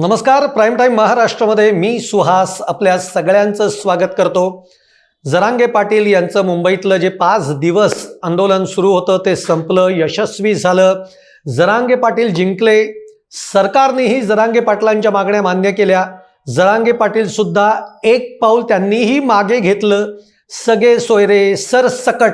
नमस्कार prime time महाराष्ट्रामध्ये मी सुहास आपल्या सगळ्यांचं स्वागत करतो. जरांगे पाटील यांचं मुंबईतलं जे पाच दिवस आंदोलन सुरू होतं ते संपलं यशस्वी झालं. जरांगे पाटील जिंकले. सरकारनेही जरांगे पाटलांच्या मागण्या मान्य केल्या. जरांगे पाटील सुद्धा एक पाऊल त्यांनीही मागे घेतलं. सगळे सोयरे सरसकट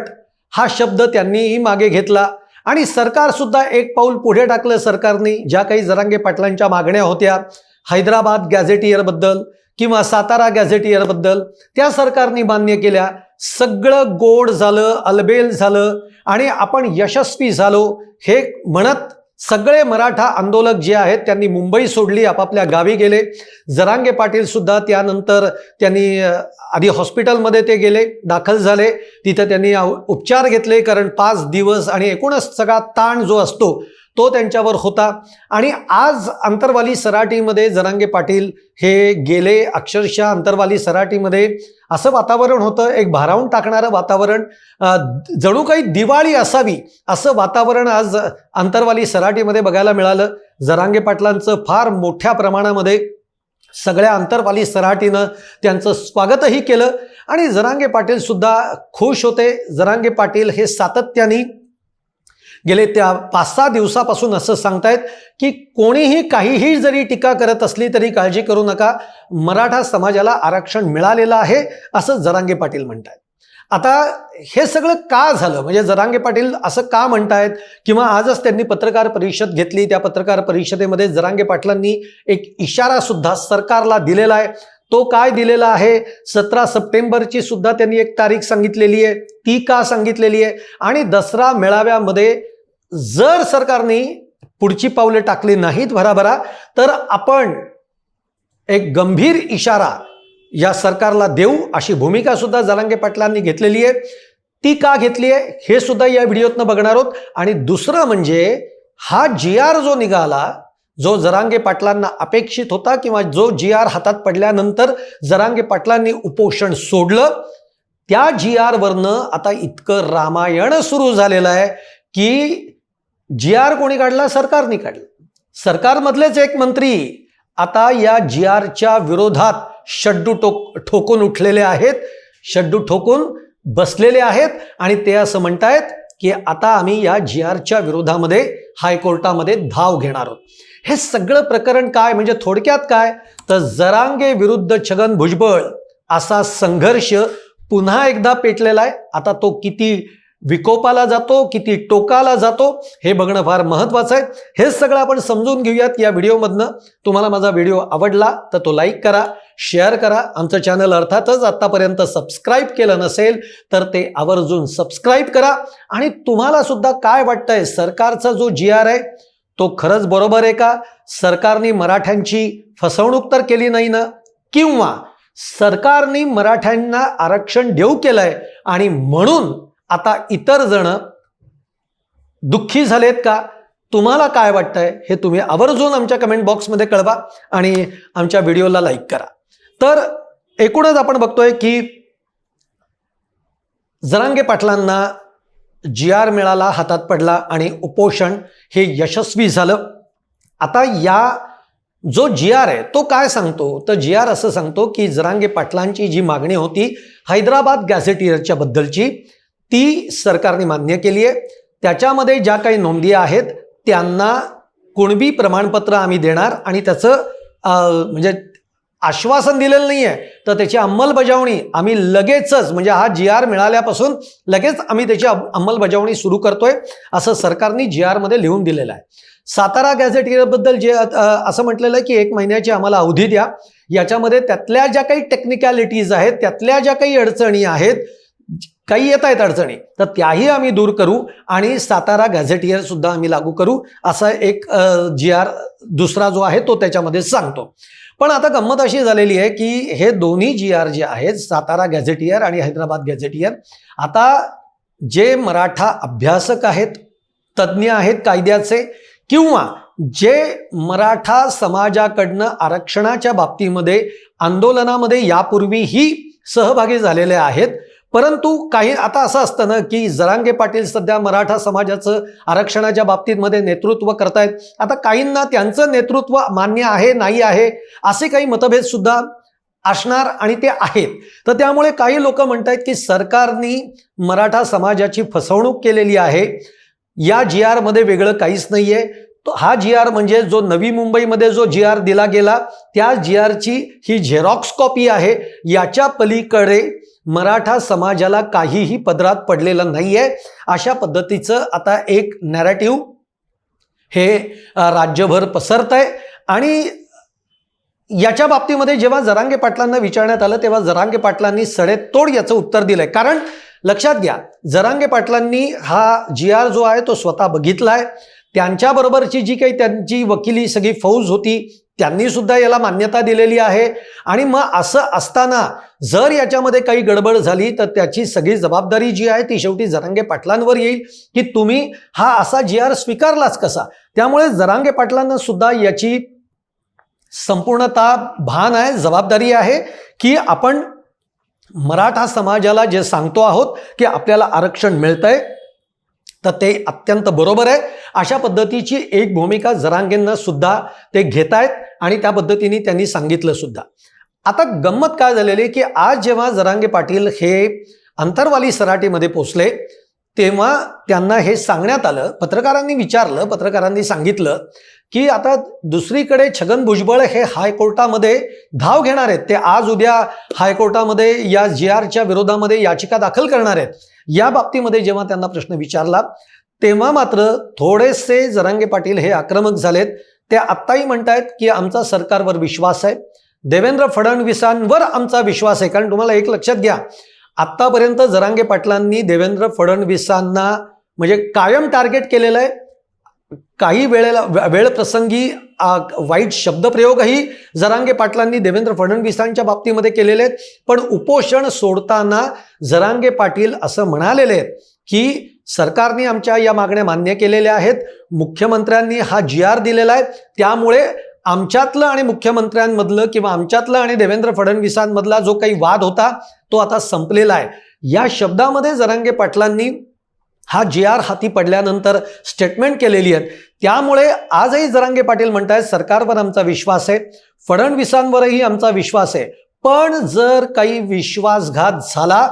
हा शब्द त्यांनीही मागे घेतला. आणि सरकार सुद्धा एक पाऊल पुढे टाकलं सरकारने. ज्या काही जरांगे पाटलांच्या मागण्या होत्या हैदराबाद गॅझेटियरबद्दल किंवा सातारा गॅझेटियरबद्दल त्या सरकारने मान्य केल्या. सगळं गोड झालं अलबेल झालं आणि आपण यशस्वी झालो हे म्हणत सगळे मराठा आंदोलक जे आहेत त्यांनी मुंबई सोडली आपापल्या गावी गेले. जरांगे पाटील सुद्धा त्यानंतर त्यांनी आधी हॉस्पिटलमध्ये ते गेले दाखल झाले. तिथं त्यांनी उपचार घेतले कारण पाच दिवस आणि एकूणच सगळा ताण जो असतो तो त्यांच्यावर होता. आणि आज अंतरवाली सराटीमध्ये जरांगे पाटील हे गेले. अक्षरशः अंतरवाली सराटीमध्ये असं वातावरण होतं एक भारावून टाकणारं वातावरण. जणू काही दिवाळी असावी असं वातावरण आज अंतरवाली सराटीमध्ये बघायला मिळालं. जरांगे पाटलांचं फार मोठ्या प्रमाणामध्ये सगळ्या अंतरवाली सराटीनं त्यांचं स्वागतही केलं. आणि जरांगे पाटील सुद्धा खुश होते. जरांगे पाटील हे सातत्याने गेले त्या पाच सहा दिवसापासून असं सांगतायत की कोणीही काहीही जरी टीका करत असली तरी काळजी करू नका. मराठा समाजाला आरक्षण मिळालेलं आहे असं जरांगे पाटील म्हणतायत. आता हे सगळं का झालं? म्हणजे जरांगे पाटील असं का म्हणतायत? किंवा आजच त्यांनी पत्रकार परिषद घेतली त्या पत्रकार परिषदेमध्ये जरांगे पाटलांनी एक इशारा सुद्धा सरकारला दिलेला आहे. तो काय दिलेला आहे? सतरा सप्टेंबरची सुद्धा त्यांनी एक तारीख सांगितलेली आहे ती का सांगितलेली आहे? आणि दसरा मेळाव्यामध्ये जर सरकारने पुढची पावले टाकली नाहीत भराभरा तर आपण एक गंभीर इशारा या सरकारला देऊ अशी भूमिका सुद्धा जरांगे पाटलांनी घेतलेली आहे. ती का घेतली आहे हे सुद्धा या व्हिडिओतनं बघणार आहोत. आणि दुसरं म्हणजे हा जी आर जो निघाला जो जरांगे पाटलांना अपेक्षित होता किंवा जो जी आर हातात पडल्यानंतर जरांगे पाटलांनी उपोषण सोडलं त्या जी आरवरनं आता इतकं रामायण सुरू झालेलं आहे की जी आर कोणी काढला? सरकारने काढला. सरकारमधलेच एक मंत्री आता या जी आरच्या विरोधात शड्डू टोक ठोकून उठलेले आहेत. शड्डू ठोकून बसलेले आहेत आणि ते असं म्हणतायत की आता आम्ही या जी आरच्या विरोधामध्ये हायकोर्टामध्ये धाव घेणार आहोत. हे सगळं प्रकरण काय? म्हणजे थोडक्यात काय? तर जरांगे विरुद्ध छगन भुजबळ असा संघर्ष पुन्हा एकदा पेटलेला आहे. आता तो किती विकोपाला जातो किती टोकाला जातो हे बघणं फार महत्वाचं आहे. हे सगळं आपण समजून घेऊयात या व्हिडिओमधनं. तुम्हाला माझा व्हिडिओ आवडला तर तो लाईक करा शेअर करा. आमचं चॅनल अर्थातच आत्तापर्यंत सबस्क्राईब केलं नसेल तर ते आवर्जून सबस्क्राईब करा. आणि तुम्हाला सुद्धा काय वाटतंय सरकारचा जो जी आर आहे तो खरंच बरोबर आहे का? सरकारने मराठ्यांची फसवणूक तर केली नाही ना? किंवा सरकारने मराठ्यांना आरक्षण देऊ केलंय आणि म्हणून आता इतर जण दुःखी झालेत का? तुम्हाला काय वाटतंय? हे तुम्ही आवर्जून आमच्या कमेंट बॉक्समध्ये कळवा आणि आमच्या व्हिडिओला लाईक करा. तर एकूणच आपण बघतोय की जरांगे पाटलांना जी आर मिळाला हातात पडला आणि उपोषण हे यशस्वी झालं. आता या जो जी आर आहे तो काय सांगतो? तर जी आर असं सांगतो की जरांगे पाटलांची जी मागणी होती हैदराबाद गॅझेटियरच्या बद्दलची ती सरकारने मान्य केली आहे. त्याच्यामध्ये ज्या काही नोंदी आहेत त्यांना कुणबी प्रमाणपत्र आम्ही देणार आणि त्याचं म्हणजे आश्वासन दिलेलं नाही आहे तर त्याची अंमलबजावणी आम्ही लगेचच म्हणजे हा जी आर मिळाल्यापासून लगेच आम्ही त्याची अंमलबजावणी सुरू करतोय असं सरकारने जी आरमध्ये लिहून दिलेलं आहे. सातारा गॅझेटियरबद्दल जे असं म्हटलेलं आहे की एक महिन्याची आम्हाला अवधी द्या. याच्यामध्ये त्यातल्या ज्या काही टेक्निकॅलिटीज आहेत त्यातल्या ज्या काही अडचणी आहेत काही येत आहेत अडचणी तर त्याही आम्ही दूर करू आणि सातारा गॅझेटियर सुद्धा आम्ही लागू करू असा एक जी आर दुसरा जो आहे तो त्याच्यामध्ये सांगतो. पण आता गंमत अशी झालेली आहे की हे दोन्ही जी आर जे आहेत सातारा गॅझेटियर आणि हैदराबाद गॅझेटियर आता जे मराठा अभ्यासक आहेत तज्ज्ञ आहेत कायद्याचे किंवा जे मराठा समाजाकडनं आरक्षणाच्या बाबतीमध्ये आंदोलनामध्ये यापूर्वीही सहभागी झालेले आहेत परंतु काही आता असं असतं ना की जरांगे पाटील सध्या मराठा समाजाचं आरक्षणाच्या बाबतीमध्ये नेतृत्व करतायत. आता काहींना त्यांचं नेतृत्व मान्य आहे नाही आहे असे काही मतभेद सुद्धा असणार आणि ते आहेत. तर त्यामुळे काही लोक म्हणतायत की सरकारने मराठा समाजाची फसवणूक केलेली आहे. या जी आरमध्ये वेगळं काहीच नाही आहे तो हा जी आर म्हणजे जो नवी मुंबईमध्ये जो जी आर दिला गेला त्या जी आरची ही झेरॉक्स कॉपी आहे. याच्या पलीकडे मराठा समाजाला काहीही पदरात पडलेलं नाहीये. अशा पद्धतीचं आता एक नॅरेटिव्ह हे राज्यभर पसरत आहे आणि याच्या बाबतीमध्ये जेव्हा जरांगे पाटलांना विचारण्यात आलं तेव्हा जरांगे पाटलांनी सडेतोड याचं उत्तर दिलंय. कारण लक्षात घ्या जरांगे पाटलांनी हा जी आर जो आहे तो स्वतः बघितला आहे त्यांच्याबरोबरची जी काही त्यांची वकिली सगळी फौज होती त्यांनी सुद्धा याला मान्यता दिलेली आहे. आणि मग असं असताना जर याच्यामध्ये काही गडबड झाली तर त्याची सगळी जबाबदारी जी आहे ती शेवटी जरांगे पाटलांवर येईल की तुम्ही हा असा जी आर स्वीकारलाच कसा? त्यामुळे जरांगे पाटलांना सुद्धा याची संपूर्णता भान आहे जबाबदारी आहे की आपण मराठा समाजाला जे सांगतो आहोत की आपल्याला आरक्षण मिळतंय तर ते अत्यंत बरोबर आहे. अशा पद्धतीची एक भूमिका जरांगेंना सुद्धा ते घेत आहेत आणि त्या पद्धतीने त्यांनी सांगितलं सुद्धा. आता गंमत काय झालेली आहे की आज जेव्हा जरांगे पाटील हे अंतरवाली सराटीमध्ये पोचले तेव्हा त्यांना हे सांगण्यात आलं पत्रकारांनी विचारलं पत्रकारांनी सांगितलं की आता दुसरीकडे छगन भुजबळ हे हायकोर्टामध्ये धाव घेणार आहेत. ते आज उद्या हायकोर्टामध्ये या जी आरच्या विरोधामध्ये याचिका दाखल करणार आहेत. या बाबतीमध्ये जेव्हा त्यांना प्रश्न विचारला तेव्हा मात्र थोडेसे जरांगे पाटील हे आक्रमक झालेत. ते आत्ताही म्हणतायत की आमचा सरकारवर विश्वास आहे. देवेंद्र फडणवीसांवर आमचा विश्वास आहे. कारण तुम्हाला एक लक्षात घ्या आत्तापर्यंत जरांगे पाटलांनी देवेंद्र फडणवीसांना म्हणजे कायम टार्गेट केलेलं आहे. काही वेळेला वेळ प्रसंगी वाईट शब्दप्रयोगही जरांगे पाटलांनी देवेंद्र फडणवीसांच्या बाबतीमध्ये केलेले आहेत. पण उपोषण सोडताना जरांगे पाटील असं म्हणालेले आहेत की सरकारने आमच्या या मागण्या मान्य केलेल्या आहेत. मुख्यमंत्र्यांनी हा जी आर दिलेला आहे. त्यामुळे आमच्यातलं आणि मुख्यमंत्र्यांमधलं किंवा आमच्यातलं आणि देवेंद्र फडणवीसांमधला जो काही वाद होता तो आता संपलेला आहे. या शब्दामध्ये जरांगे पाटलांनी हा जी आर हाती पडल्यानंतर स्टेटमेंट केलेली आहेत. त्यामुळे आजही जरांगे पाटील म्हणतायत सरकारवर आमचा विश्वास आहे फडणवीसांवरही आमचा विश्वास आहे. पण जर काही विश्वासघात झाला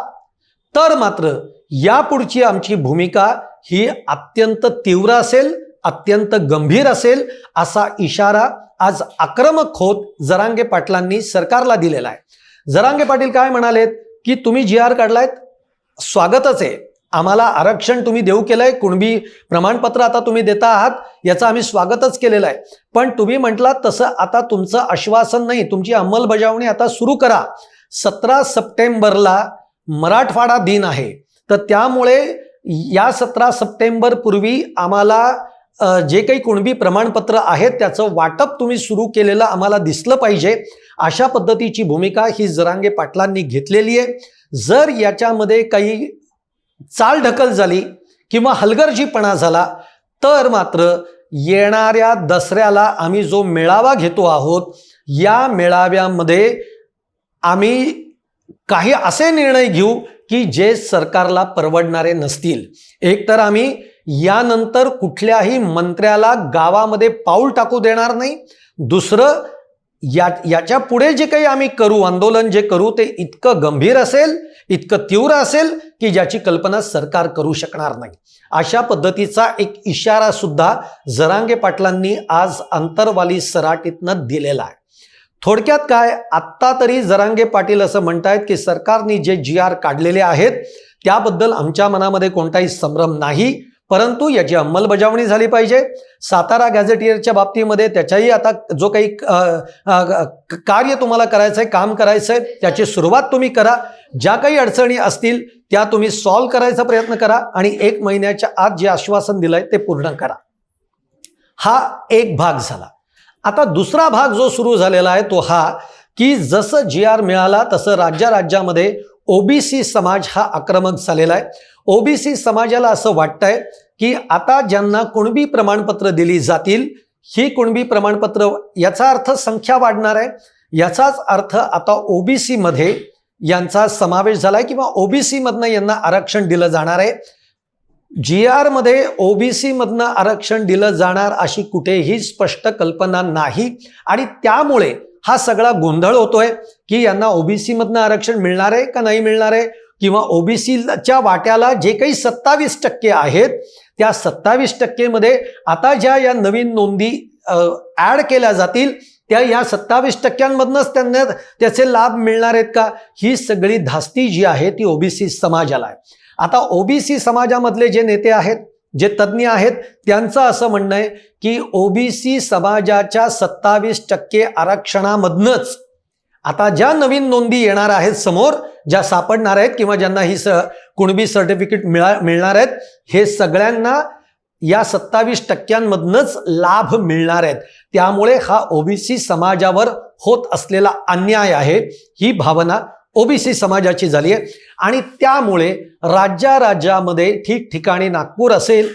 तर मात्र यापुढची आमची भूमिका ही अत्यंत तीव्र असेल अत्यंत गंभीर असेल असा इशारा आज आक्रमक होत जरांगे पाटलांनी सरकारला दिलेला आहे. जरांगे पाटील काय म्हणालेत की तुम्ही जी आर काढलायत? स्वागतच आहे. आम्हाला आरक्षण तुम्ही देऊ केलं आहे कुणबी प्रमाणपत्र आता तुम्ही देता आहात याचं आम्ही स्वागतच केलेलं आहे. पण तुम्ही म्हटलात तसं आता तुमचं आश्वासन नाही तुमची अंमलबजावणी आता सुरू करा. सतरा सप्टेंबरला मराठवाडा दिन आहे. तर त्यामुळे या सतरा सप्टेंबरपूर्वी आम्हाला जे काही कुणबी प्रमाणपत्र आहेत त्याचं वाटप तुम्ही सुरू केलेलं आम्हाला दिसलं पाहिजे. अशा पद्धतीची भूमिका ही जरांगे पाटलांनी घेतलेली आहे. जर याच्यामध्ये काही चालढकल झाली किंवा हलगर्जीपणा झाला तर मात्र येणाऱ्या दसऱ्याला आम्ही जो मेळावा घेतो आहोत या मेळाव्यामध्ये आम्ही काही असे निर्णय घेऊ की जे सरकारला परवडणारे नसतील. एकतर आम्ही यानंतर कुठल्याही मंत्र्याला गावामध्ये पाऊल टाकू देणार नाही. दुसरं या याच्यापुढे जे काही आम्ही करू आंदोलन जे करू ते इतकं गंभीर असेल इतकं तीव्र असेल की ज्याची कल्पना सरकार करू शकणार नाही. अशा पद्धतीचा एक इशारा सुद्धा जरांगे पाटलांनी आज अंतरवाली सराटीतनं दिलेला आहे. थोडक्यात काय आत्ता तरी जरांगे पाटील असं म्हणतायत की सरकारने जे जी आर काढलेले आहेत त्याबद्दल आमच्या मनामध्ये कोणताही संभ्रम नाही. परंतु याची अंमलबजावणी झाली पाहिजे. सातारा गॅझेटियरच्या बाबतीमध्ये त्याच्याही आता जो काही कार्य तुम्हाला करायचं आहे काम करायचं आहे त्याची सुरुवात तुम्ही करा. ज्या काही अडचणी असतील त्या तुम्ही सॉल्व्ह करायचा प्रयत्न करा आणि एक महिन्याच्या आत जे आश्वासन दिलं आहे ते पूर्ण करा. हा एक भाग झाला. आता दुसरा भाग जो सुरू झालेला आहे तो हा की जसं जी आर मिळाला तसं राज्या राज्यामध्ये ओबीसी समाज हा आक्रमक झालेला आहे. ओबीसी समाजाला असं वाटतंय की आता ज्यांना कुणबी प्रमाणपत्र दिली जातील ही कुणबी प्रमाणपत्र याचा अर्थ संख्या वाढणार आहे. याचाच अर्थ आता ओबीसीमध्ये यांचा समावेश झाला आहे किंवा ओबीसीमधनं यांना आरक्षण दिलं जाणार आहे. जी आरमध्ये ओबीसीमधनं आरक्षण दिलं जाणार अशी कुठेही स्पष्ट कल्पना नाही आणि त्यामुळे हा सगळा गोंधळ होतोय की यांना ओबीसी मधनं आरक्षण मिळणार आहे का नाही मिळणार आहे? किंवा ओबीसीच्या वाट्याला जे काही सत्तावीस टक्के आहेत त्या सत्तावीस टक्केमध्ये आता ज्या या नवीन नोंदी ॲड केल्या जातील त्या या सत्तावीस टक्क्यांमधनंच त्यांना त्याचे लाभ मिळणार आहेत का? ही सगळी धास्ती जी आहे ती ओबीसी समाजाला आहे. आता ओबीसी समाजामधले जे नेते आहेत जे तज्ज्ञ आहेत त्यांचं असं म्हणणं आहे की ओबीसी समाजाच्या सत्तावीस टक्के आरक्षणामधनच आता ज्या नवीन नोंदी येणार आहेत समोर ज्या सापडणार आहेत किंवा ज्यांना ही स कुणबी सर्टिफिकेट मिळा मिळणार आहेत हे सगळ्यांना या सत्तावीस टक्क्यांमधनच लाभ मिळणार आहेत. त्यामुळे हा ओबीसी समाजावर होत असलेला अन्याय आहे ही भावना ओबीसी समाजाची झाली आहे. आणि त्यामुळे राज्या राज्यामध्ये ठिकठिकाणी नागपूर असेल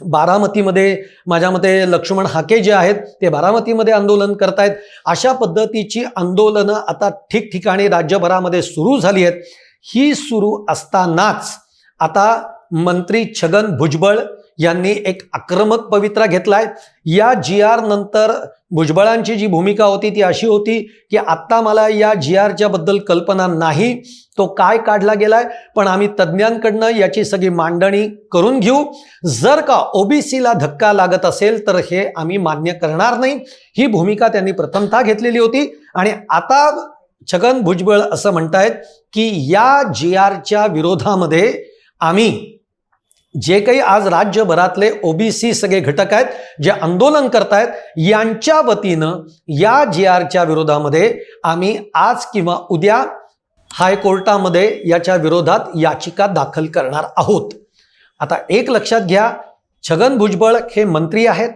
बारामतीमध्ये माझ्या मते लक्ष्मण हाके जे आहेत ते बारामतीमध्ये आंदोलन करतायत. अशा पद्धतीची आंदोलनं आता ठिकठिकाणी राज्यभरामध्ये सुरू झाली आहेत. ही सुरू असतानाच आता मंत्री छगन भुजबळ यांनी एक आक्रमक पवित्रा घेतलाय. या जी आर नंतर भुजबळांची जी भूमिका होती ती अशी होती की आत्ता मला या जी आरच्या बद्दल कल्पना नाही तो काय काढला गेलाय पण आम्ही तज्ज्ञांकडनं याची सगळी मांडणी करून घेऊ. जर का ओबीसीला धक्का लागत असेल तर हे आम्ही मान्य करणार नाही. ही भूमिका त्यांनी प्रथमतः घेतलेली होती. आणि आता छगन भुजबळ असं म्हणतायत की या जी आरच्या विरोधामध्ये आम्ही जे काही आज राज्यभरातले ओबीसी सगळे घटक आहेत जे आंदोलन करतायत यांच्या वतीनं या जी आरच्या विरोधामध्ये आम्ही आज किंवा उद्या हायकोर्टामध्ये याच्या विरोधात याचिका दाखल करणार आहोत. आता एक लक्षात घ्या छगन भुजबळ हे मंत्री आहेत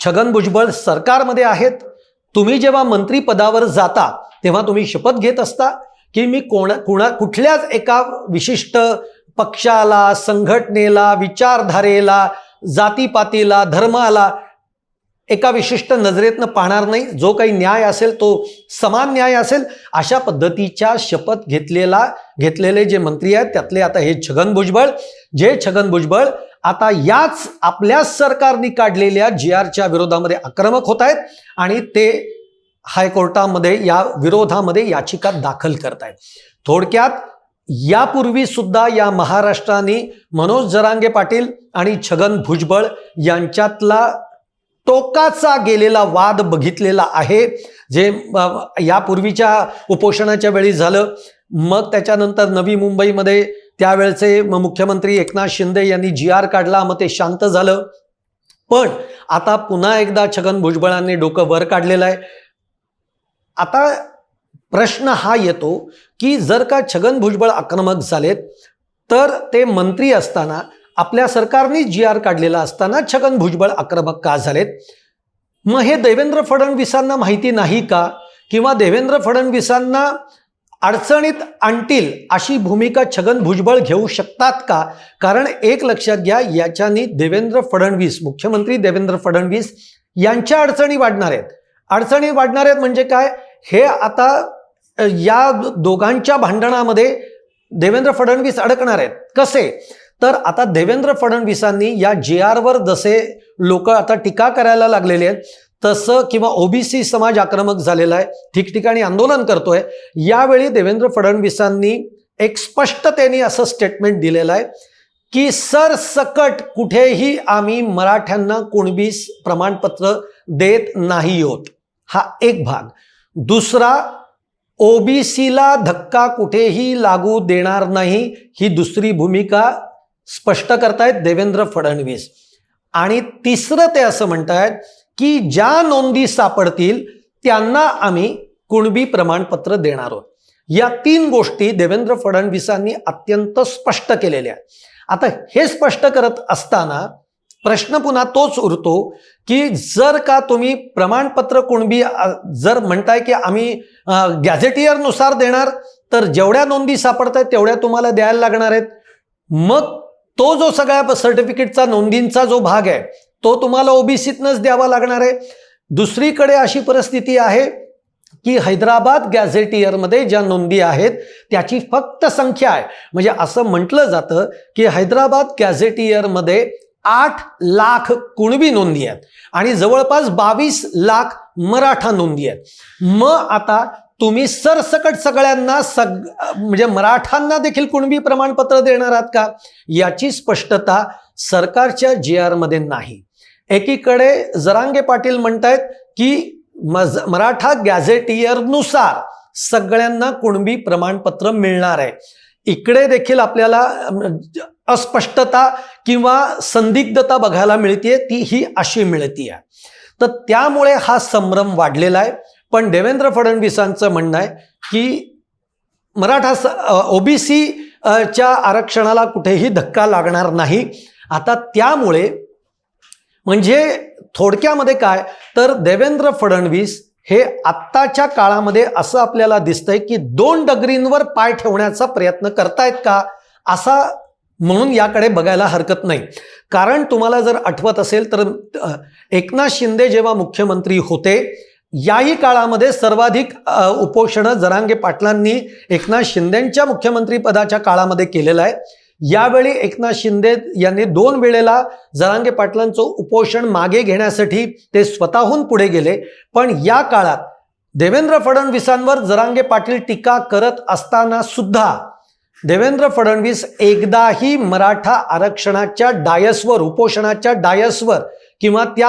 छगन भुजबळ सरकारमध्ये आहेत. तुम्ही जेव्हा मंत्रीपदावर जाता तेव्हा तुम्ही शपथ घेत असता की मी कोण कुणा कुठल्याच एका विशिष्ट पक्षाला संघटनेला विचारधारेला जातीपातीला धर्माला एका विशिष्ट नजरेतनं पाहणार नाही. जो काही न्याय असेल तो समान न्याय असेल अशा पद्धतीच्या शपथ घेतलेला घेतलेले जे मंत्री आहेत त्यातले आता हे छगन भुजबळ. जे छगन भुजबळ आता याच आपल्याच सरकारने काढलेल्या जी आरच्या विरोधामध्ये आक्रमक होत आहेत आणि ते हायकोर्टामध्ये या विरोधामध्ये याचिका दाखल करत आहेत. थोडक्यात यापूर्वी सुद्धा या महाराष्ट्राने मनोज जरांगे पाटील आणि छगन भुजबळ यांच्यातला टोकाचा गेलेला वाद बघितलेला आहे. जे यापूर्वीच्या उपोषणाच्या वेळी झालं. मग त्याच्यानंतर नवी मुंबईमध्ये त्यावेळचे मुख्यमंत्री एकनाथ शिंदे यांनी जी आर काढला. मग ते शांत झालं. पण आता पुन्हा एकदा छगन भुजबळांनी डोकं वर काढलेलं आहे. आता प्रश्न हा येतो की जर का छगन भुजबळ आक्रमक झालेत तर ते मंत्री असताना आपल्या सरकारने जी आर काढलेला असताना छगन भुजबळ आक्रमक का झालेत? मग हे देवेंद्र फडणवीसांना माहिती नाही का? किंवा देवेंद्र फडणवीसांना अडचणीत आणतील अशी भूमिका छगन भुजबळ घेऊ शकतात का? कारण एक लक्षात घ्या याच्यानी देवेंद्र फडणवीस मुख्यमंत्री देवेंद्र फडणवीस यांच्या अडचणी वाढणार आहेत. अडचणी वाढणार आहेत म्हणजे काय? हे आता या दोघांच्या भांडणामध्ये देवेंद्र फडणवीस अडकणार आहेत. कसे? तर आता देवेंद्र फडणवीसांनी या जे आरवर जसे लोक आता टीका करायला लागलेले आहेत तसं किंवा ओबीसी समाज आक्रमक झालेला आहे ठिकठिकाणी आंदोलन करतोय यावेळी देवेंद्र फडणवीसांनी एक स्पष्टतेने असं स्टेटमेंट दिलेलं आहे की सरसकट कुठेही आम्ही मराठ्यांना कोणबीस प्रमाणपत्र देत नाही आहोत. हा एक भाग. दुसरा ओबीसीला धक्का कुठेही लागू देणार नाही ही दुसरी भूमिका स्पष्ट करतायत देवेंद्र फडणवीस. आणि तिसरं ते असं म्हणतायत की ज्या नोंदी सापडतील त्यांना आम्ही कुणबी प्रमाणपत्र देणार आहोत. या तीन गोष्टी देवेंद्र फडणवीसांनी अत्यंत स्पष्ट केलेल्या आहेत. आता हे स्पष्ट करत असताना प्रश्न पुन्हा तोच उरतो की जर का तुम्ही प्रमाणपत्र कुणबी जर म्हणताय की आम्ही गॅझेटियरनुसार देणार तर जेवढ्या नोंदी सापडत आहेत तेवढ्या तुम्हाला द्यायला लागणार आहेत. मग तो जो सगळ्या सर्टिफिकेटचा नोंदींचा जो भाग आहे तो तुम्हाला ओबीसीतनंच द्यावा लागणार आहे. दुसरीकडे अशी परिस्थिती आहे की हैदराबाद गॅझेटियरमध्ये ज्या नोंदी आहेत त्याची फक्त संख्या आहे. म्हणजे असं म्हटलं जातं की हैदराबाद गॅझेटियरमध्ये आठ लाख कुणबी नोंदी आहेत. आणि जवळपास बावीस लाख मराठा नोंदी आहेत. मग आता तुम्ही सरसकट सगळ्यांना सग म्हणजे मराठांना देखील कुणबी प्रमाणपत्र देणार आहात का? याची स्पष्टता सरकारच्या जी आरमध्ये नाही. एकीकडे जरांगे पाटील म्हणतायत की मज मराठा गॅझेटियरनुसार सगळ्यांना कुणबी प्रमाणपत्र मिळणार आहे. इकडे देखील आपल्याला अस्पष्टता किंवा संदिग्धता बघायला मिळते ती ही अशी मिळते तर त्यामुळे हा संभ्रम वाढलेला आहे. पण देवेंद्र फडणवीसांचं म्हणणं आहे की मराठा ओबीसी च्या आरक्षणाला कुठेही धक्का लागणार नाही. आता त्यामुळे म्हणजे थोडक्यामध्ये काय? तर देवेंद्र फडणवीस हे आत्ताच्या काळामध्ये असं आपल्याला दिसतंय की दोन डगरींवर पाय ठेवण्याचा प्रयत्न करतायत का? असा म्हणून याकडे बघायला हरकत नाही. कारण तुम्हाला जर आठवत असेल तर एकनाथ शिंदे जेव्हा मुख्यमंत्री होते याही काळामध्ये सर्वाधिक उपोषणं जरांगे पाटलांनी एकनाथ शिंदेंच्या मुख्यमंत्रीपदाच्या काळामध्ये केलेलं आहे. यावेळी एकनाथ शिंदे यांनी दोन वेळेला जरांगे पाटलांचं उपोषण मागे घेण्यासाठी ते स्वतःहून पुढे गेले. पण या काळात देवेंद्र फडणवीसांवर जरांगे पाटील टीका करत असताना सुद्धा देवेंद्र फडणवीस एकदाही मराठा आरक्षणाच्या डायसवर उपोषणाच्या डायसवर किंवा त्या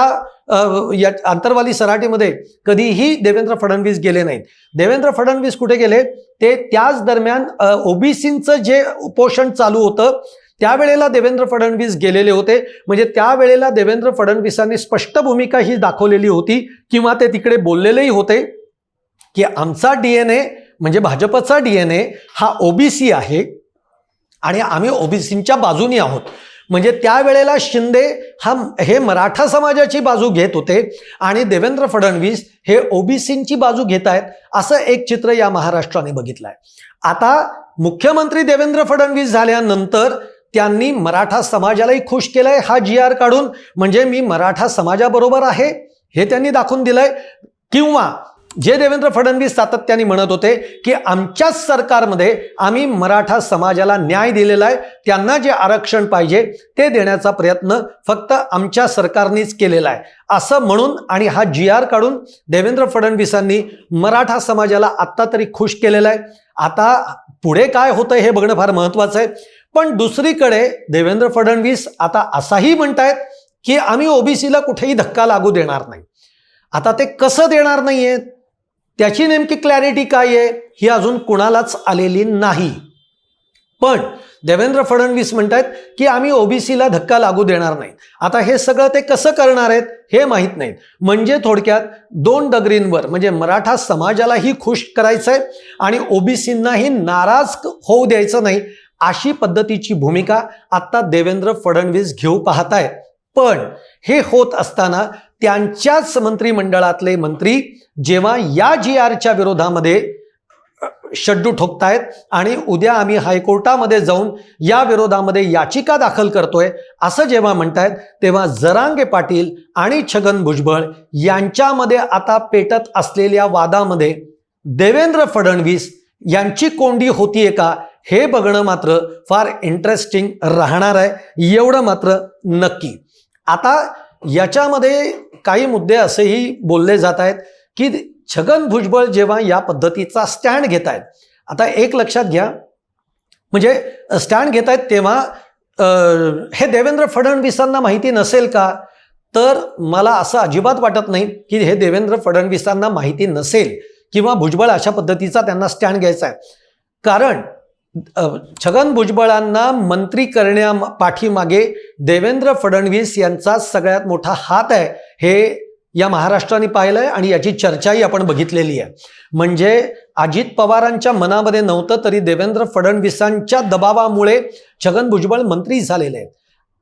या आंतरवाली सराटीमध्ये कधीही देवेंद्र फडणवीस गेले नाहीत. देवेंद्र फडणवीस कुठे गेले? ते त्याच दरम्यान ओबीसींचं जे उपोषण चालू होतं त्यावेळेला देवेंद्र फडणवीस गेलेले होते. म्हणजे त्यावेळेला देवेंद्र फडणवीसांनी स्पष्ट भूमिका ही दाखवलेली होती किंवा ते तिकडे बोललेलेही होते की आमचा डी एन ए म्हणजे भाजपचा डी एन ए हा ओबीसी आहे आणि आम्ही ओबीसींच्या बाजूनी आहोत. म्हणजे त्यावेळेला शिंदे हा हे मराठा समाजाची बाजू घेत होते आणि देवेंद्र फडणवीस हे ओबीसींची बाजू घेत आहेत असं एक चित्र या महाराष्ट्राने बघितलं आहे आता मुख्यमंत्री देवेंद्र फडणवीस झाल्यानंतर त्यांनी मराठा समाजालाही खुश केलंय. हा जी आर काढून म्हणजे मी मराठा समाजाबरोबर आहे हे त्यांनी दाखवून दिलंय. किंवा जे देवेंद्र फडणवीस सातत्याने म्हणत होते की आमच्याच सरकारमध्ये आम्ही मराठा समाजाला न्याय दिलेला आहे त्यांना जे आरक्षण पाहिजे ते देण्याचा प्रयत्न फक्त आमच्या सरकारनेच केलेला आहे. असं म्हणून आणि हा जी आर काढून देवेंद्र फडणवीसांनी मराठा समाजाला आत्ता तरी खुश केलेला आहे. आता पुढे काय होतं हे बघणं फार महत्त्वाचं आहे. पण दुसरीकडे देवेंद्र फडणवीस आता असाही म्हणतायत की आम्ही ओबीसीला कुठेही धक्का लागू देणार नाही. आता ते कसं देणार नाहीये त्याची नेमकी क्लॅरिटी काय आहे ही अजून कुणालाच आलेली नाही. पण देवेंद्र फडणवीस म्हणतायत की आम्ही ओबीसीला धक्का लागू देणार नाही. आता हे सगळं ते कसं करणार आहेत हे माहीत नाहीत. म्हणजे थोडक्यात दोन डगरींवर म्हणजे मराठा समाजालाही खुश करायचं आहे आणि ओबीसींनाही नाराज होऊ द्यायचं नाही अशी पद्धतीची भूमिका आत्ता देवेंद्र फडणवीस घेऊ पाहताय पण हे होत असताना त्यांच्याच मंत्रिमंडळातले मंत्री जेव्हा या जी आरच्या विरोधामध्ये शड्डू ठोकतायत आणि उद्या आम्ही हायकोर्टामध्ये जाऊन या विरोधामध्ये याचिका दाखल करतोय असं जेव्हा म्हणतायत तेव्हा जरांगे पाटील आणि छगन भुजबळ यांच्यामध्ये आता पेटत असलेल्या वादामध्ये देवेंद्र फडणवीस यांची कोंडी होतीये का हे बघणं मात्र फार इंटरेस्टिंग राहणार आहे एवढं मात्र नक्की. आता याच्यामध्ये काही मुद्दे असेही बोलले जात आहेत की छगन भुजबळ जेव्हा या पद्धतीचा स्टँड घेत आहेत आता एक लक्षात घ्या. म्हणजे स्टँड घेत आहेत तेव्हा हे देवेंद्र फडणवीसांना माहिती नसेल का? तर मला असं अजिबात वाटत नाही की हे देवेंद्र फडणवीसांना माहिती नसेल किंवा भुजबळ अशा पद्धतीचा त्यांना स्टँड घ्यायचा आहे. कारण छगन भुजबळांना मंत्री करण्या पाठीमागे देवेंद्र फडणवीस यांचा सगळ्यात मोठा हात आहे. हे या महाराष्ट्राने पाहिलं आहे आणि याची चर्चाही आपण बघितलेली आहे. म्हणजे अजित पवारांच्या मनामध्ये नव्हतं तरी देवेंद्र फडणवीसांच्या दबावामुळे छगन भुजबळ मंत्री झालेले आहेत.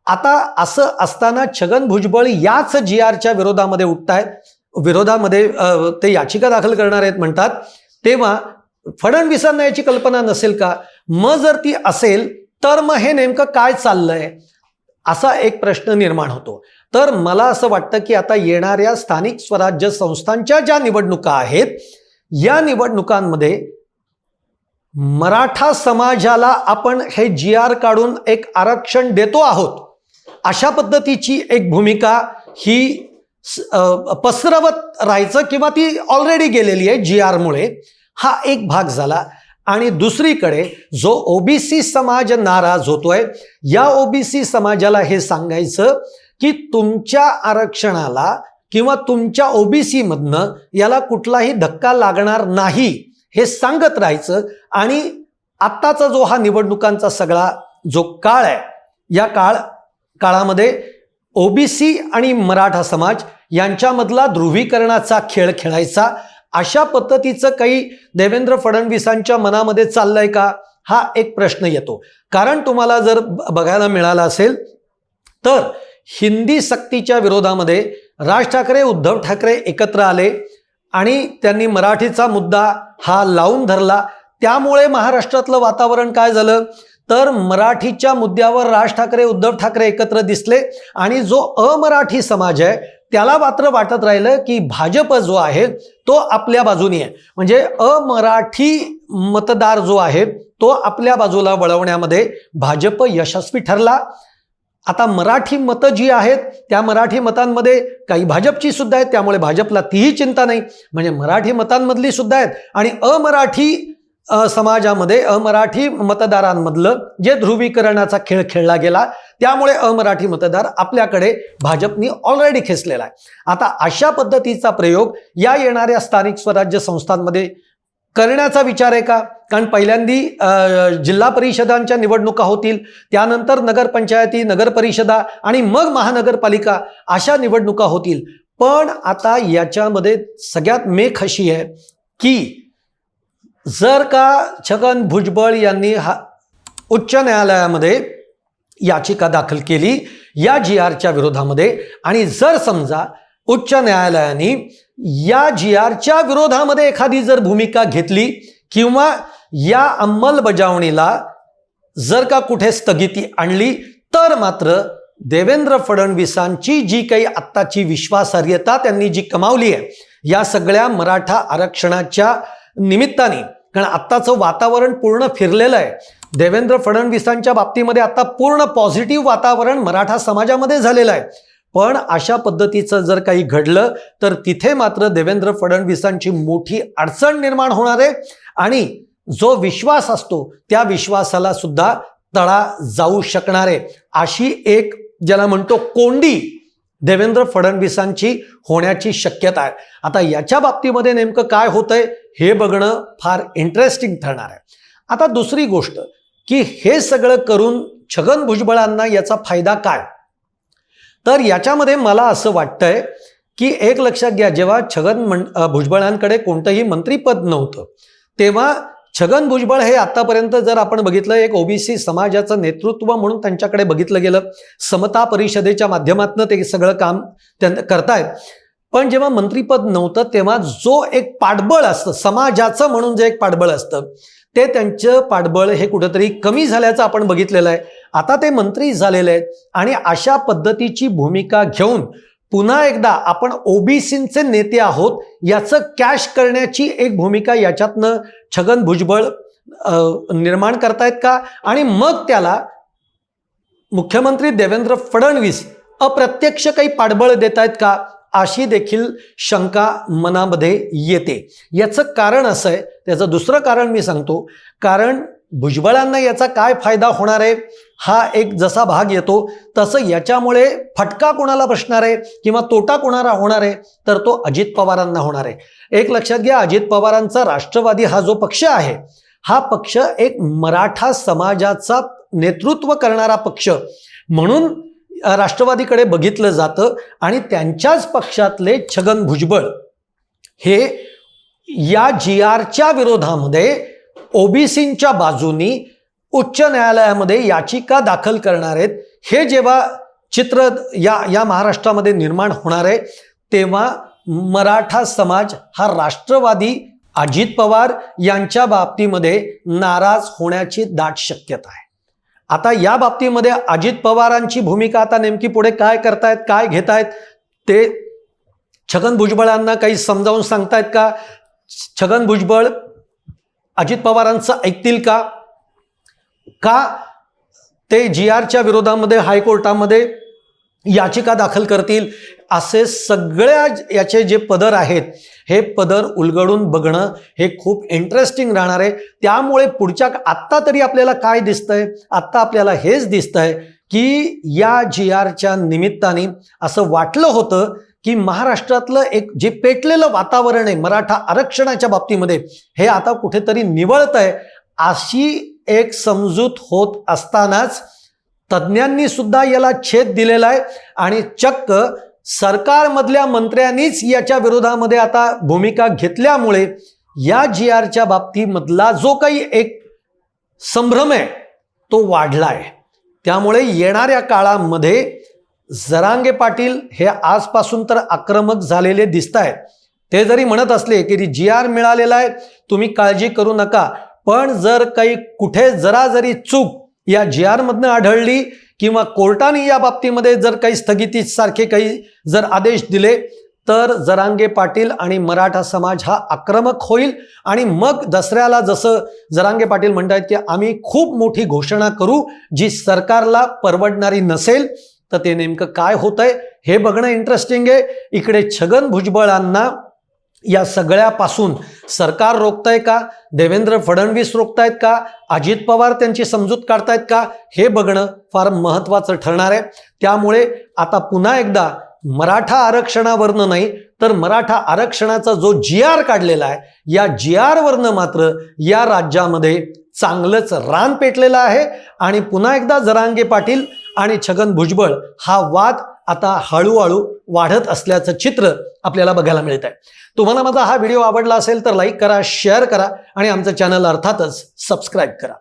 आता असं असताना छगन भुजबळ याच जी आरच्या विरोधामध्ये उठतायत. विरोधामध्ये ते याचिका दाखल करणार आहेत म्हणतात. तेव्हा फडणवीसांना याची कल्पना नसेल का? मग जर ती असेल तर मग हे नेमकं काय चाललंय? असा एक प्रश्न निर्माण होतो. तर मला असं वाटतं की आता येणाऱ्या स्थानिक स्वराज्य संस्थांच्या ज्या निवडणुका आहेत या निवडणुकांमध्ये मराठा समाजाला आपण हे जी आर काढून एक आरक्षण देतो आहोत अशा पद्धतीची एक भूमिका ही पसरवत राहायचं किंवा ती ऑलरेडी गेलेली आहे जी आरमुळे हा एक भाग झाला. आणि दुसरीकडे जो ओबीसी समाज नाराज होतोय या ओबीसी समाजाला हे सांगायचं की तुमच्या आरक्षणाला किंवा तुमच्या ओबीसी मधनं याला कुठलाही धक्का लागणार नाही हे सांगत राहायचं. आणि आत्ताचा जो हा निवडणुकांचा सगळा जो काळ आहे या काळ काळामध्ये ओबीसी आणि मराठा समाज यांच्यामधला ध्रुवीकरणाचा खेळ खेळायचा अशा पद्धतीचं काही देवेंद्र फडणवीसांच्या मनामध्ये चाललंय का? हा एक प्रश्न येतो. कारण तुम्हाला जर ब- बघायला मिळालं असेल तर हिंदी सक्तीच्या विरोधामध्ये राज ठाकरे उद्धव ठाकरे एकत्र आले आणि त्यांनी मराठीचा मुद्दा हा लावून धरला. त्यामुळे महाराष्ट्रातलं वातावरण काय झालं? तर मराठीच्या मुद्द्यावर राज ठाकरे उद्धव ठाकरे एकत्र दिसले आणि जो अमराठी समाज आहे त्याला मात्र वाटत राहिलं की भाजप जो आहे तो आपल्या बाजूनी आहे. म्हणजे अमराठी मतदार जो आहे तो आपल्या बाजूला वळवण्यामध्ये भाजप यशस्वी ठरला. आता मराठी मतं जी आहेत त्या मराठी मतांमध्ये काही भाजपची सुद्धा आहेत त्यामुळे भाजपला तीही चिंता नाही. म्हणजे मराठी मतांमधली सुद्धा आहेत आणि अमराठी समाजामध्ये अमराठी मतदारांमधलं जे ध्रुवीकरणाचा खेळ खेळला गेला त्यामुळे अमराठी मतदार आपल्याकडे भाजपनी ऑलरेडी खेचलेला आहे. आता अशा पद्धतीचा प्रयोग या येणाऱ्या स्थानिक स्वराज्य संस्थांमध्ये करण्याचा विचार आहे का? कारण पहिल्यांदी जिल्हा परिषदांच्या निवडणुका होतील त्यानंतर नगरपंचायती नगरपरिषदा आणि मग महानगरपालिका अशा निवडणुका होतील. पण आता याच्यामध्ये सगळ्यात मेख अशी आहे की जर का छगन भुजबळ यांनी हा उच्च न्यायालयामध्ये याचिका दाखल केली या जी आरच्या विरोधामध्ये आणि जर समजा उच्च न्यायालयाने या जी आरच्या विरोधामध्ये एखादी जर भूमिका घेतली किंवा या अंमलबजावणीला जर का कुठे स्थगिती आणली तर मात्र देवेंद्र फडणवीसांची जी काही आत्ताची विश्वासार्हता त्यांनी जी कमावली आहे या सगळ्या मराठा आरक्षणाच्या निमित्ताने कारण आत्ताचं वातावरण पूर्ण फिरलेलं आहे. देवेंद्र फडणवीसांच्या बाबतीमध्ये आता पूर्ण पॉझिटिव्ह वातावरण मराठा समाजामध्ये झालेलं आहे. पण अशा पद्धतीचं जर काही घडलं तर तिथे मात्र देवेंद्र फडणवीसांची मोठी अडचण निर्माण होणार आहे आणि जो विश्वास असतो त्या विश्वासाला सुद्धा तळा जाऊ शकणार आहे. अशी एक ज्याला म्हणतो कोंडी देवेंद्र फडणवीसांची होण्याची शक्यता आहे. आता याच्या बाबतीमध्ये नेमकं काय होतंय हे बघणं फार इंटरेस्टिंग ठरणार आहे. आता दुसरी गोष्ट की हे सगळं करून छगन भुजबळांना याचा फायदा काय? तर याच्यामध्ये मला असं वाटतंय की एक लक्षात घ्या जेव्हा छगन मं भुजबळांकडे कोणतंही मंत्रीपद नव्हतं तेव्हा छगन भुजबळ हे आतापर्यंत जर आपण बघितलं एक ओबीसी समाजाचं नेतृत्व म्हणून त्यांच्याकडे बघितलं गेलं समता परिषदेच्या माध्यमातून ते सगळं काम त्यां करतायत. पण जेव्हा मंत्रीपद नव्हतं तेव्हा जो एक पाठबळ असतं समाजाचं म्हणून जे एक पाठबळ असतं ते त्यांचं पाठबळ हे कुठंतरी कमी झाल्याचं आपण बघितलेलं आहे. आता ते मंत्री झालेले आहेत आणि अशा पद्धतीची भूमिका घेऊन पुन्हा एकदा आपण ओबीसींचे नेते आहोत याचं कॅश करण्याची एक भूमिका याच्यातनं छगन भुजबळ निर्माण करतायत का? आणि मग त्याला मुख्यमंत्री देवेंद्र फडणवीस अप्रत्यक्ष काही पाठबळ देत आहेत का? अशी देखील शंका मनामध्ये येते. याचं कारण असं आहे त्याचं दुसरं कारण मी सांगतो. कारण भुजबळांना याचा काय फायदा होणार आहे? हा एक जसा भाग येतो तसं याच्यामुळे फटका कोणाला बसणार आहे किंवा तोटा कोणाला होणार आहे? तर तो अजित पवारांना होणार आहे. एक लक्षात घ्या अजित पवारांचा राष्ट्रवादी हा जो पक्ष आहे हा पक्ष एक मराठा समाजाचा नेतृत्व करणारा पक्ष. म्हणून राष्ट्रवादीकडे बघितलं जातं आणि त्यांच्याच पक्षातले छगन भुजबळ हे या जी आरच्या विरोधामध्ये ओबीसींच्या बाजूनी उच्च न्यायालयामध्ये याचिका दाखल करणार आहेत. हे जेव्हा चित्र या या महाराष्ट्रामध्ये निर्माण होणार आहे तेव्हा मराठा समाज हा राष्ट्रवादी अजित पवार यांच्या बाबतीमध्ये नाराज होण्याची दाट शक्यता आहे. आता या बाबतीमध्ये अजित पवारांची भूमिका आता नेमकी पुढे काय करतायत काय घेतायत ते छगन भुजबळांना काही समजावून सांगतायत का? छगन भुजबळ अजित पवारांचं ऐकतील का? का ते जी आरच्या विरोधामध्ये हायकोर्टामध्ये याचिका दाखल करतील? असे सगळ्या याचे जे पदर आहेत हे पदर उलगडून बघणं हे खूप इंटरेस्टिंग राहणार आहे. त्यामुळे पुढच्या आत्ता तरी आपल्याला काय दिसतंय? आत्ता आपल्याला हेच दिसतंय की या जी आरच्या निमित्ताने असं वाटलं होतं की महाराष्ट्रातलं एक जे पेटलेलं वातावरण आहे मराठा आरक्षणाच्या बाबतीमध्ये हे आता कुठेतरी निवळत आहे अशी एक समजूत होत असतानाच तज्ज्ञांनी सुद्धा याला छेद दिलेला आहे. आणि चक्क सरकारमधल्या मंत्र्यांनीच याच्या विरोधामध्ये आता भूमिका घेतल्यामुळे या जी आरच्या बाबतीमधला जो काही एक संभ्रम आहे तो वाढला आहे त्यामुळे येणाऱ्या काळामध्ये जरांगे पाटील हे आजपासून तर आक्रमक झालेले दिसत आहेत ते जरी म्हणत असले की जी आर मिळालेला आहे तुम्ही काळजी करू नका. पण जर काही कुठे जरा जरी चूक या जी आरमधनं आढळली किंवा कोर्टाने या बाबतीमध्ये जर काही स्थगितीसारखे काही जर आदेश दिले तर जरांगे पाटील आणि मराठा समाज हा आक्रमक होईल. आणि मग दसऱ्याला जसं जरांगे पाटील म्हणतायत की आम्ही खूप मोठी घोषणा करू जी सरकारला परवडणारी नसेल तर ते नेमकं काय होतंय हे बघणं इंटरेस्टिंग आहे. इकडे छगन भुजबळांना या सगळ्यापासून सरकार रोखतंय का? देवेंद्र फडणवीस रोखतायत का? अजित पवार त्यांची समजूत काढतायत का? हे बघणं फार महत्त्वाचं ठरणार आहे. त्यामुळे आता पुन्हा एकदा मराठा आरक्षणावरनं नाही तर मराठा आरक्षणाचा जो जी आर काढलेला आहे या जी आरवरनं मात्र या राज्यामध्ये चांगलंच रान पेटलेलं आहे. आणि पुन्हा एकदा जरांगे पाटील आणि छगन भुजबळ हा वाद आता हळूहळू वाढत असल्याचं चित्र आपल्याला बघायला मिळत आहे तुम्हाला माझा हा व्हिडिओ आवडला असेल तर लाईक करा शेअर करा आणि आमचं चॅनल अर्थातच सबस्क्राईब करा.